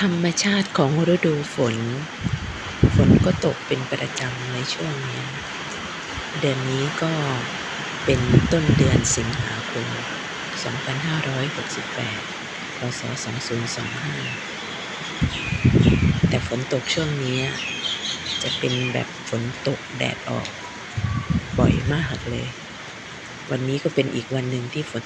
ธรรมชาติของฤดูฝน ฝนก็ตกเป็นประจำในช่วงนี้ เดือนนี้ก็เป็นต้นเดือนสิงหาคม 2568 พศ 2025 แต่ฝนตกช่วงนี้จะเป็นแบบฝนตกแดดออก บ่อยมากเลย วันนี้ก็เป็นอีกวันหนึ่งที่ฝน